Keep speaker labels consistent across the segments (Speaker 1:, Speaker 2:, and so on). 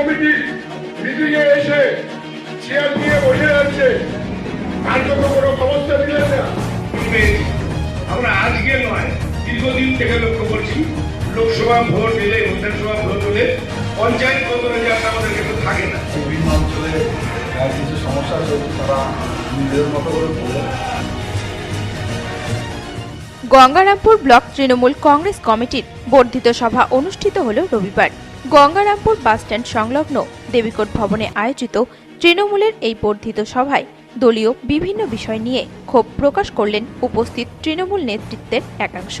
Speaker 1: Committee meeting এ এসে chair নিয়ে বসে যাচ্ছে আর তো কোনো সমস্যা দিলেন না
Speaker 2: আমরা আজকে নয় দীর্ঘদিন থেকে লক্ষ্য করছি লোকসভা ভোট এলে বিধানসভা ভোট হলে পঞ্চায়েত কতনে যাত্রা আমাদের কিন্তু থাকে না।
Speaker 3: বিভিন্ন অঞ্চলে কিছু সমস্যা চলছে তারা নিজেদের মতো করে
Speaker 4: গঙ্গারামপুর ব্লক তৃণমূল কংগ্রেস কমিটির বর্ধিত সভা অনুষ্ঠিত হল রবিবার। গঙ্গারামপুর বাসস্ট্যান্ড সংলগ্ন দেবীকোট ভবনে আয়োজিত তৃণমূলের এই বর্ধিত সভায় দলীয় বিভিন্ন বিষয় নিয়ে ক্ষোভ প্রকাশ করলেন উপস্থিত তৃণমূল নেতৃত্বের একাংশ।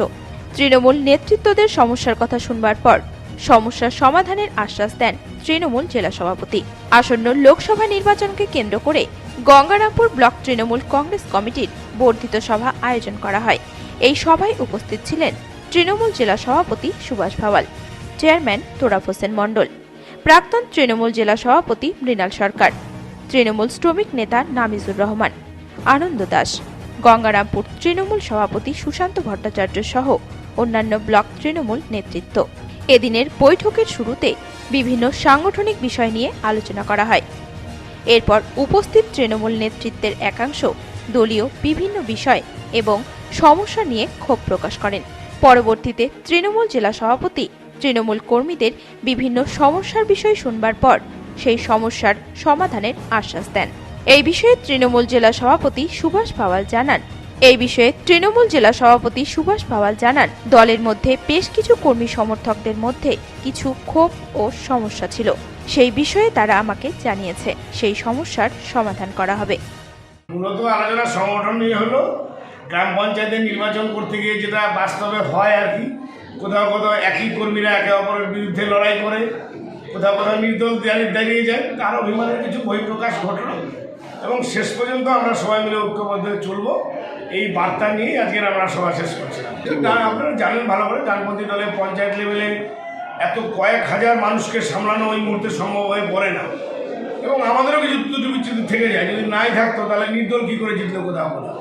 Speaker 4: তৃণমূল নেতৃত্বদের সমস্যার কথা শুনবার পর সমস্যার সমাধানের আশ্বাস দেন তৃণমূল জেলা সভাপতি। আসন্ন লোকসভা নির্বাচনকে কেন্দ্র করে গঙ্গারামপুর ব্লক তৃণমূল কংগ্রেস কমিটির বর্ধিত সভা আয়োজন করা হয়। এই সভায় উপস্থিত ছিলেন তৃণমূল জেলা সভাপতি সুভাষ ভাওয়াল, চেয়ারম্যান তোরাফ হোসেন মণ্ডল, প্রাক্তন তৃণমূল জেলা সভাপতি মৃণাল সরকার, তৃণমূল শ্রমিক নেতা নামিজুর রহমান, আনন্দ দাস, গঙ্গারামপুর তৃণমূল সভাপতি সুশান্ত ভট্টাচার্য সহ অন্যান্য ব্লক তৃণমূল নেতৃত্ব। এদিনের বৈঠকের শুরুতে বিভিন্ন সাংগঠনিক বিষয় নিয়ে আলোচনা করা হয়। এরপর উপস্থিত তৃণমূল নেতৃত্বের একাংশ দলীয় বিভিন্ন বিষয় এবং সমস্যা নিয়ে ক্ষোভ প্রকাশ করেন। পরবর্তীতে তৃণমূল জেলা সভাপতি, তৃণমূল কর্মীদের বিভিন্ন সমস্যার বিষয় শুনবার পর সেই সমস্যার সমাধানের আশ্বাস দেন। এই বিষয়ে তৃণমূল জেলা সভাপতি সুভাষ পাওয়াল জানান। এই বিষয়ে তৃণমূল জেলা সভাপতি সুভাষ পাওয়াল জানান, দলের মধ্যে বেশ কিছু কর্মী সমর্থকদের মধ্যে কিছু ক্ষোভ ও সমস্যা ছিল। সেই বিষয়ে তারা আমাকে জানিয়েছে, সেই সমস্যার সমাধান করা হবে।
Speaker 2: মূলত আলোচনা সংগঠন নিয়ে হলো গ্রাম পঞ্চায়েতের নির্বাচন করতে গিয়ে যেটা বাস্তবে হয় আর কি কোথাও কোথাও একই কর্মীরা একে অপরের বিরুদ্ধে লড়াই করে কোথাও কোথাও নির্দল দাঁড়িয়ে দাঁড়িয়ে যায় তার অভিমানের কিছু বহিঃপ্রকাশ ঘটনা এবং শেষ পর্যন্ত আমরা সবাই মিলে ঐক্যবদ্ধ চলবো এই বার্তা নিয়েই আজকের আমরা সভা শেষ করছিলাম। তা- আপনারা জানেন ভালো করে ডানপন্থী দলে পঞ্চায়েত লেভেলে এত কয়েক হাজার মানুষকে সামলানো ওই মুহূর্তে সম্ভব হয়ে পড়ে না। এবং আমাদেরও কিছু ত্রুটি বিচ্যুতি থেকে যায় যদি নাই থাকতো তাহলে নির্দল কী করে জিতলো কোথাও কোথাও?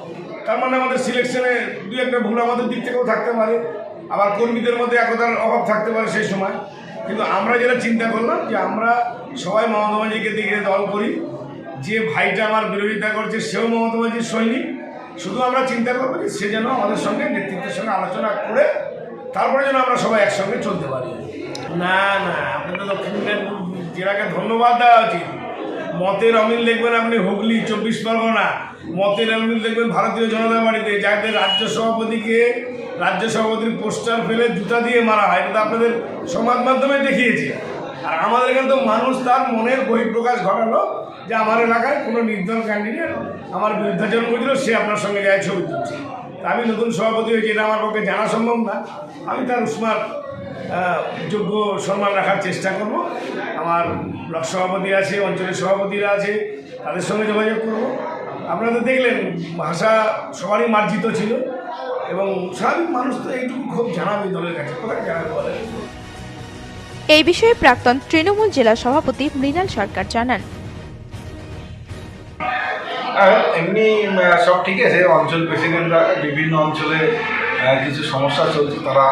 Speaker 2: তার মানে আমাদের সিলেকশনে দু একটা ভুল আমাদের দিক থেকেও থাকতে পারে। আবার কর্মীদের মধ্যে একতার অভাব থাকতে পারে সেই সময়। কিন্তু আমরা যেটা চিন্তা করলাম যে আমরা সবাই মমতা ব্যানার্জিকে দিকে দল করি। যে ভাইটা আমার বিরোধিতা করছে, সেও মমতা ব্যানার্জির সৈনিক। শুধু আমরা চিন্তা করব যে সে যেন আমাদের সঙ্গে নেতৃত্বের সঙ্গে আলোচনা করে, তারপরে যেন আমরা সবাই একসঙ্গে চলতে পারি। না না আপনি তো দক্ষিণ জেলাকে ধন্যবাদ দেওয়া উচিত। মতের অমিল দেখবেন আপনি হুগলি, চব্বিশ পরগনা। মতের অমিল দেখবেন ভারতীয় জনতা পার্টিতে, যাদের রাজ্য সভাপতিকে, রাজ্য সভাপতির পোস্টার ফেলে জুতা দিয়ে মারা হয়, এটা আপনাদের সংবাদ মাধ্যমে দেখিয়েছে। আর আমাদের এখানে তো মানুষ তার মনের বহিঃপ্রকাশ ঘটালো যে আমার এলাকায় কোনো নির্দল ক্যান্ডিডেট আমার বিরুদ্ধাচরণ করেছিল সে আপনার সঙ্গে যায় ছবি তুলছে। আমি নতুন সভাপতি হয়েছি, এটা আমার পক্ষে জানা সম্ভব না। আমি তার উসমার যোগ্য সম্মান রাখার চেষ্টা করব। আমার ব্লক সভাপতি আছে, অঞ্চলের সভাপতিরা আছে, তাদের সঙ্গে যোগাযোগ করব। আপনারা তো দেখলেন ভাষা সবারই মার্জিত ছিল এবং স্বাভাবিক মানুষ তো এইটুকু খুব জানাবে দলের কাছে। কোথায় জানাবে বলে
Speaker 4: এই বিষয়ে প্রাক্তন তৃণমূল জেলা সভাপতি মৃণাল সরকার জানান।
Speaker 3: আর এমনি সব ঠিক আছে অঞ্চল প্রেসিডেন্টরা বিভিন্ন অঞ্চলে কিছু সমস্যা চলছে তারা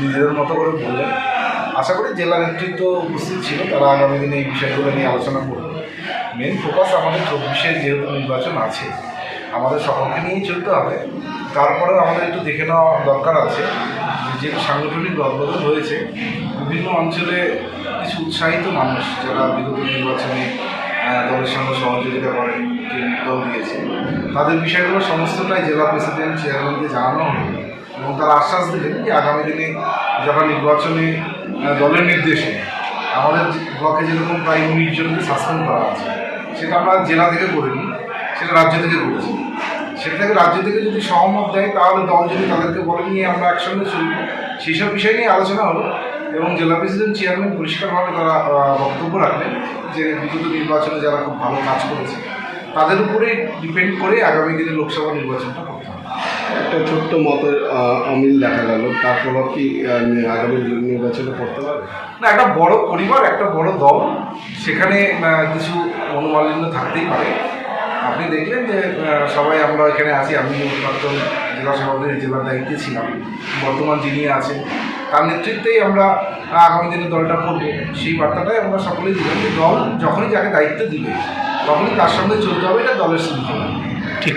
Speaker 3: নিজেদের মতো করে বললেন। আশা করি জেলা নেতৃত্ব উপস্থিত ছিল তারা আগামী দিনে এই বিষয়গুলো নিয়ে আলোচনা করবে। মেন ফোকাস আমাদের চব্বিশে যেহেতু নির্বাচন আছে, আমাদের সকলকে নিয়েই চলতে হবে। তারপরেও আমাদের একটু দেখে নেওয়া দরকার আছে যে সাংগঠনিক দলবদল হয়েছে বিভিন্ন অঞ্চলে কিছু উৎসাহিত মানুষ যারা বিগত নির্বাচনে দলের সঙ্গে সহযোগিতা করেন দল দিয়েছে, তাদের বিষয়গুলো সমস্তটাই জেলা প্রেসিডেন্ট, চেয়ারম্যানকে জানানো হলো এবং তারা আশ্বাস দিলেন যে, আগামী দিনে যারা নির্বাচনে দলের নির্দেশে আমাদের ব্লকে যেরকম প্রায় উনিশ জনকে সাসপেন্ড করা আছে সেটা আমরা জেলা থেকে করিনি, সেটা রাজ্য থেকে করেছি। সেটা থেকে রাজ্য থেকে যদি সহমত দেয়, তাহলে দল যদি তাদেরকে বলে নিয়ে আমরা একসঙ্গে চলব। সেসব বিষয় নিয়ে আলোচনা হলো এবং জেলা প্রেসিডেন্ট চেয়ারম্যান পরিষ্কারভাবে তারা বক্তব্য রাখলেন যে বিগত নির্বাচনে যারা খুব ভালো কাজ করেছে, তাদের উপরেই ডিপেন্ড করে আগামী দিনে লোকসভা নির্বাচনটা করতে হবে।
Speaker 5: একটা ছোট্ট মতের অমিল দেখা গেল। তার প্রভাব কি আগামী নির্বাচনে পড়তে পারে?
Speaker 3: না একটা বড় পরিবার একটা বড় দল সেখানে কিছু মনোমালিন্য থাকতেই পারে। আপনি দেখলেন যে সবাই আমরা এখানে আছি আমি প্রাক্তন জেলা সভাপতি জেলার দায়িত্বে ছিলাম। বর্তমান যিনি আছেন তার নেতৃত্বেই আমরা আগামী দিনে দলটা করব। সেই বার্তাটাই আমরা সকলেই দিলাম যে দল যখনই যাকে দায়িত্ব দিবে তখনই তার সঙ্গে চলতে হবে এটা দলের শৃঙ্খলা।
Speaker 2: ঠিক।